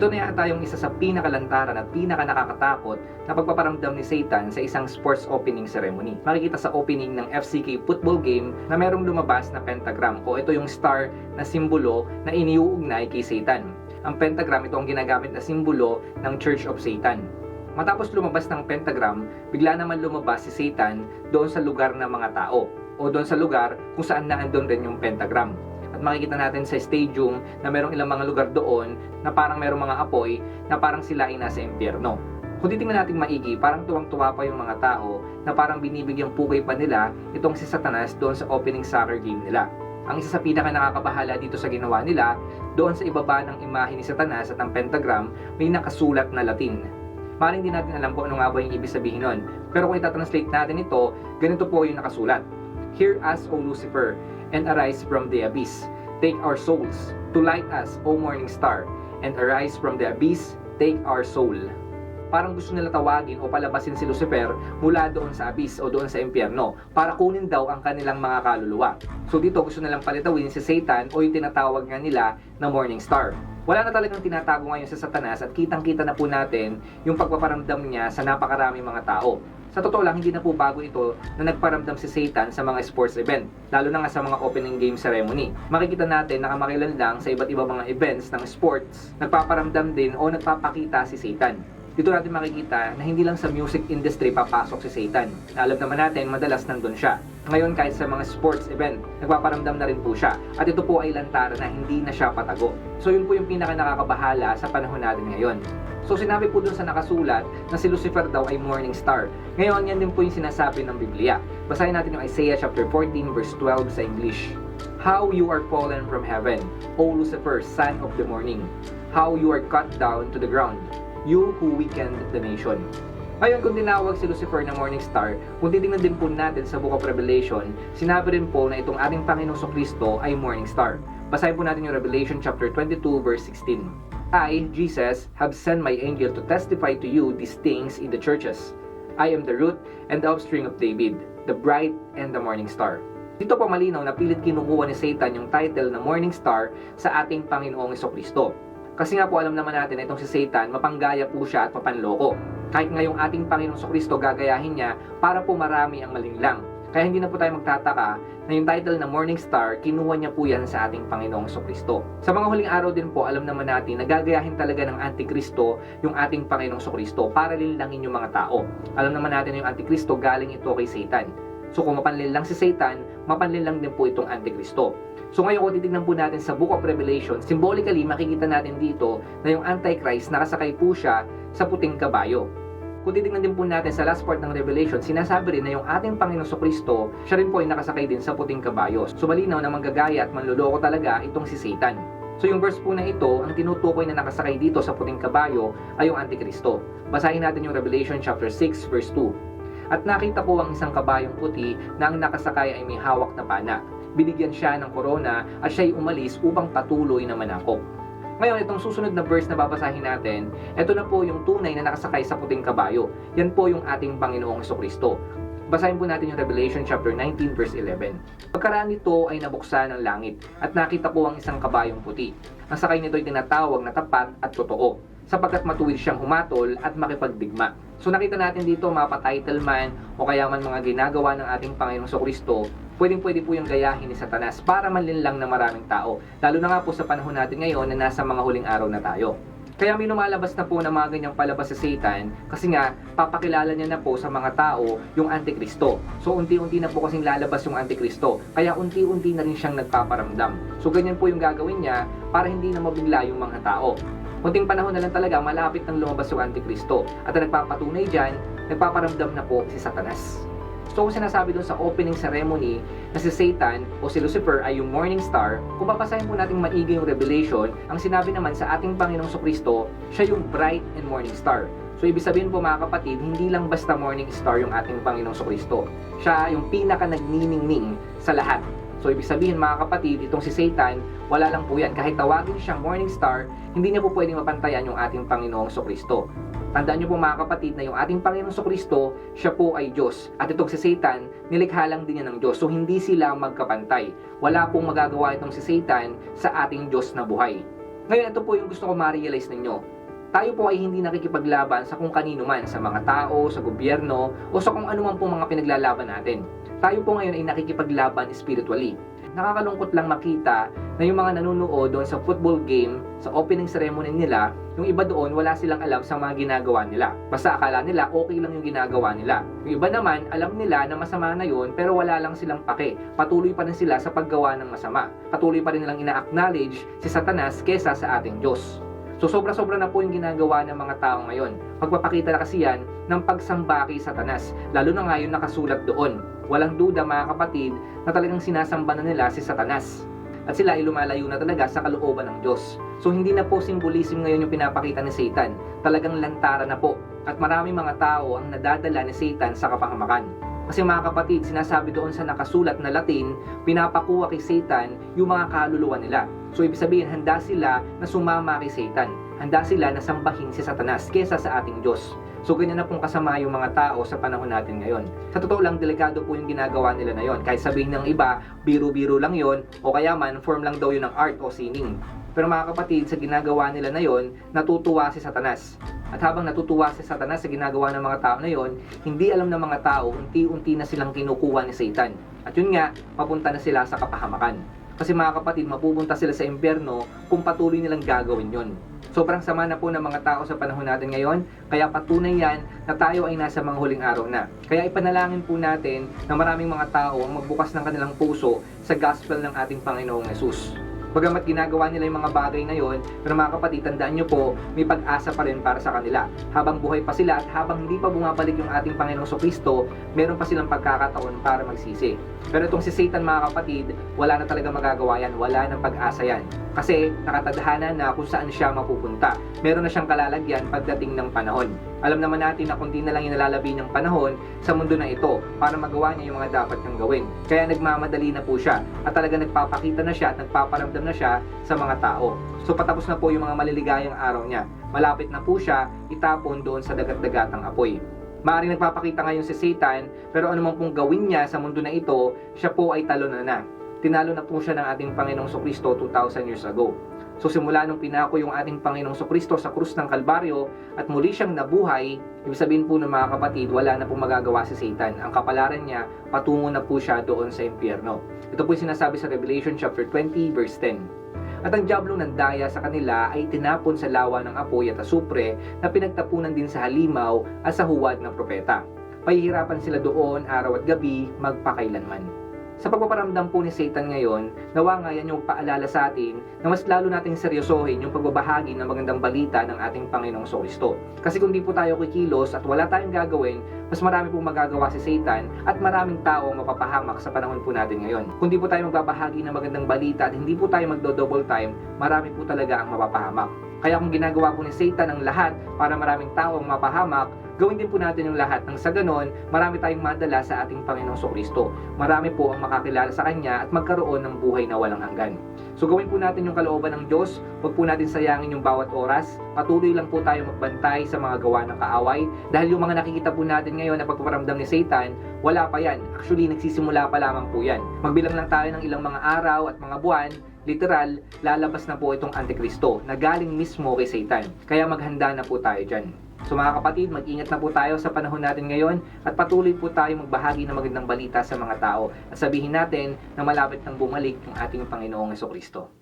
Ito na yata yung isa sa pinakalantaran at pinaka nakakatakot na pagpaparamdam ni Satan sa isang sports opening ceremony. Makikita sa opening ng FCK football game na merong lumabas na pentagram o ito yung star na simbolo na iniuugnay kay Satan. Ang pentagram ito ang ginagamit na simbolo ng Church of Satan. Matapos lumabas ng pentagram, bigla naman lumabas si Satan doon sa lugar ng mga tao o doon sa lugar kung saan naandun rin yung pentagram. At makikita natin sa stadium na merong ilang mga lugar doon na parang merong mga apoy na parang sila ay nasa impyerno. Kung titingnan natin maigi, parang tuwang-tuwa pa yung mga tao na parang binibigyang pukay pa nila itong si Satanas doon sa opening soccer game nila. Ang isa sa pinaka nakakabahala dito sa ginawa nila, doon sa ibaba ng imahe ni Satanas at ang pentagram, may nakasulat na Latin. Maring hindi natin alam kung ano nga ba yung ibig sabihin nun. Pero kung itatranslate natin ito, ganito po yung nakasulat. Hear us, O Lucifer, and arise from the abyss. Take our souls, to light us, O morning star, and arise from the abyss, take our soul. Parang gusto nila tawagin o palabasin si Lucifer mula doon sa abyss o doon sa impyerno para kunin daw ang kanilang mga kaluluwa. So dito gusto nilang palitawin si Satan o yung tinatawag nga nila na morning star. Wala na talagang tinatago ngayon sa Satanas at kitang-kita na po natin yung pagpaparamdam niya sa napakaraming mga tao. Sa totoo lang, hindi na po bago ito na nagparamdam si Satan sa mga sports event, lalo na nga sa mga opening game ceremony. Makikita natin na kamakilan lang sa iba't ibang mga events ng sports, nagpaparamdam din o nagpapakita si Satan. Dito natin makikita na hindi lang sa music industry papasok si Satan. Alam naman natin, madalas nandun siya. Ngayon kahit sa mga sports event, nagpaparamdam na rin po siya. At ito po ay lantara na hindi na siya patago. So yun po yung pinaka nakakabahala sa panahon natin ngayon. So sinabi po dun sa nakasulat na si Lucifer daw ay morning star. Ngayon yan din po yung sinasabi ng Biblia. Basahin natin yung Isaiah chapter 14 verse 12 sa English. How you are fallen from heaven, O Lucifer, son of the morning. How you are cut down to the ground, you who weakened the nation. Ngayon, kung tinawag si Lucifer na morning star, kung titingnan din po natin sa Book of Revelation, sinabi rin po na itong ating Panginoong Kristo ay morning star. Basahin po natin yung Revelation chapter 22 verse 16. I, Jesus, have sent my angel to testify to you these things in the churches. I am the root and the offspring of David, the bright and the morning star. Dito po malinaw na pilit kinukuha ni Satan yung title na morning star sa ating Panginoong Kristo. Kasi nga po alam naman natin na itong si Satan, mapanggaya po siya at mapanloko. Kahit ngayong ating Panginoong Kristo gagayahin niya para po marami ang malinglang. Kaya hindi na po tayo magtataka na yung title na Morning Star, kinuha niya po yan sa ating Panginoong Kristo. Sa mga huling araw din po, alam naman natin na gagayahin talaga ng Antikristo yung ating Panginoong Kristo para linlangin yung mga tao. Alam naman natin na yung Antikristo galing ito kay Satan. So kung mapanlin lang si Satan, mapanlin lang din po itong Antikristo. So ngayon kung titignan po natin sa Book of Revelation, symbolically makikita natin dito na yung Antichrist nakasakay po siya sa puting kabayo. Kung titignan din po natin sa last part ng Revelation, sinasabi rin na yung ating Panginoon Kristo, siya rin po ay nakasakay din sa puting kabayo. So malinaw na manggagaya at manluloko talaga itong si Satan. So yung verse po na ito, ang tinutukoy na nakasakay dito sa puting kabayo ay yung Antikristo. Basahin natin yung Revelation chapter 6 verse 2. At nakita ko ang isang kabayong puti na ang nakasakay ay may hawak na pana. Binigyan siya ng korona at siya'y umalis upang patuloy na manakop. Ngayon, itong susunod na verse na babasahin natin, ito na po yung tunay na nakasakay sa puting kabayo. Yan po yung ating Panginoong Kristo. Basahin po natin yung Revelation chapter 19 verse 11. Pagkaraan nito ay nabuksan ng langit at nakita ko ang isang kabayong puti. Ang sakay nito ay tinatawag na tapat at totoo sapagkat matuwid siyang humatol at makipagdigma. So nakita natin dito mapa-title man o kaya man mga ginagawa ng ating Panginoong Kristo, pwedeng pwede po yung gayahin ni Satanas para manlinlang ng maraming tao. Lalo na nga po sa panahon natin ngayon na nasa mga huling araw na tayo. Kaya may lumalabas na po na mga ganyang palabas sa Satan kasi nga papakilala niya na po sa mga tao yung Antikristo. So unti-unti na po kasing lalabas yung Antikristo. Kaya unti-unti na rin siyang nagpaparamdam. So ganyan po yung gagawin niya para hindi na mabigla yung mga tao. Kunting panahon na lang talaga malapit nang lumabas yung Antikristo. At ang nagpapatunay dyan, nagpaparamdam na po si Satanas. So kung sinasabi doon sa opening ceremony na si Satan o si Lucifer ay yung morning star, kung babasahin po natin maigi yung revelation, ang sinabi naman sa ating Panginoong Kristo, siya yung bright and morning star. So ibig sabihin po mga kapatid, hindi lang basta morning star yung ating Panginoong Kristo. Siya yung pinaka nagniningning sa lahat. So ibig sabihin mga kapatid, itong si Satan, wala lang po yan. Kahit tawagin siyang morning star, hindi niya po pwedeng mapantayan yung ating Panginoong Kristo. Tandaan niyo po mga kapatid na yung ating Panginoong Kristo, siya po ay Diyos. At itong si Satan, nilikha lang din niya ng Diyos. So hindi sila magkapantay. Wala pong magagawa itong si Satan sa ating Diyos na buhay. Ngayon, ito po yung gusto ko ma-realize ninyo. Tayo po ay hindi nakikipaglaban sa kung kanino man, sa mga tao, sa gobyerno, o sa kung ano man po mga pinaglalaban natin. Tayo po ngayon ay nakikipaglaban spiritually. Nakakalungkot lang makita na yung mga nanonood doon sa football game, sa opening ceremony nila, yung iba doon wala silang alam sa mga ginagawa nila. Basta akala nila okay lang yung ginagawa nila. Yung iba naman, alam nila na masama na yun pero wala lang silang pake. Patuloy pa rin sila sa paggawa ng masama. Patuloy pa rin nilang ina-acknowledge si Satanas kesa sa ating Diyos. So sobra-sobra na po yung ginagawa ng mga tao ngayon. Magpapakita na kasi yan ng pagsamba kay Satanas. Lalo na ngayon nakasulat doon. Walang duda mga kapatid na talagang sinasamba na nila si Satanas. At sila ay lumalayo na talaga sa kalooban ng Diyos. So hindi na po symbolism ngayon yung pinapakita ni Satan. Talagang lantara na po. At maraming mga tao ang nadadala ni Satan sa kapahamakan. Kasi mga kapatid, sinasabi doon sa nakasulat na Latin, pinapakuha kay Satan yung mga kaluluwa nila. So ibig sabihin, handa sila na sumama kay Satan. Handa sila na sambahin si Satanas kesa sa ating Diyos. So ganyan na pong kasama yung mga tao sa panahon natin ngayon. Sa totoo lang, delikado po yung ginagawa nila na yon. Kahit sabihin ng iba, biro-biro lang yon o kaya man, form lang daw yun ng art o sining. Pero mga kapatid, sa ginagawa nila na yon, natutuwa si Satanas. At habang natutuwa si Satanas sa ginagawa ng mga tao na yon, hindi alam ng mga tao, unti-unti na silang kinukuha ni Satan. At yun nga, papunta na sila sa kapahamakan. Kasi mga kapatid, mapupunta sila sa impyerno kung patuloy nilang gagawin yon. Sobrang sama na po ng mga tao sa panahon natin ngayon, kaya patunay yan na tayo ay nasa mga huling araw na. Kaya ipanalangin po natin na maraming mga tao ang magbukas ng kanilang puso sa gospel ng ating Panginoong Yesus. Bagamat ginagawa nila yung mga bagay ngayon, pero mga kapatid, tandaan nyo po, may pag-asa pa rin para sa kanila. Habang buhay pa sila at habang hindi pa bumabalik yung ating Panginoong Kristo, meron pa silang pagkakataon para magsisi. Pero itong si Satan mga kapatid, wala na talaga magagawa yan, wala nang pag-asa yan. Kasi nakatadhana na kung saan siya mapupunta. Meron na siyang kalalagyan pagdating ng panahon. Alam naman natin na kung na lang inalalabi ng panahon sa mundo na ito para magawa niya yung mga dapat niyang gawin. Kaya nagmamadali na po siya at talaga nagpapakita na siya at nagpaparamdam na siya sa mga tao. So patapos na po yung mga maliligayang araw niya. Malapit na po siya itapon doon sa dagat-dagatang apoy. Maaaring nagpapakita ngayon si Satan, pero anumang pong gawin niya sa mundo na ito, siya po ay talo na na. Tinalo na po siya ng ating Panginoong Sokristo 2,000 years ago. So simula nung pinako yung ating Panginoong Sokristo sa krus ng Kalbaryo at muli siyang nabuhay, ibig sabihin po ng mga kapatid, wala na pong magagawa si Satan. Ang kapalaran niya, patungo na po siya doon sa impyerno. Ito po yung sinasabi sa Revelation chapter 20 verse 10. At ang diablong nandaya sa kanila ay tinapon sa lawa ng apoy at asupre na pinagtapunan din sa halimaw at sa huwad ng propeta. Pahihirapan sila doon araw at gabi magpakailanman. Sa pagpaparamdam po ni Satan ngayon, nawa nga yan yung paalala sa atin na mas lalo nating seryosohin yung pagbabahagi ng magandang balita ng ating Panginoong Kristo. Kasi kung di po tayo kikilos at wala tayong gagawin, mas marami pong magagawa si Satan at maraming tao ang mapapahamak sa panahon po natin ngayon. Kung di po tayo magbabahagi ng magandang balita at hindi po tayo magdo-double time, marami po talaga ang mapapahamak. Kaya kung ginagawa po ni Satan ang lahat para maraming tao ang mapahamak, gawin din po natin yung lahat nang sa ganon, marami tayong madala sa ating Panginoong Kristo. Marami po ang makakilala sa Kanya at magkaroon ng buhay na walang hanggan. So gawin po natin yung kalooban ng Diyos, huwag po natin sayangin yung bawat oras, patuloy lang po tayo magbantay sa mga gawa ng kaaway, dahil yung mga nakikita po natin ngayon na pagpaparamdam ni Satan, wala pa yan. Actually, nagsisimula pa lamang po yan. Magbilang lang tayo ng ilang mga araw at mga buwan, literal, lalabas na po itong Antikristo na galing mismo kay Satan. Kaya maghanda na po tayo dyan. So mga kapatid, mag-ingat na po tayo sa panahon natin ngayon at patuloy po tayo magbahagi ng magandang balita sa mga tao at sabihin natin na malapit nang bumalik ang ating Panginoong Kristo.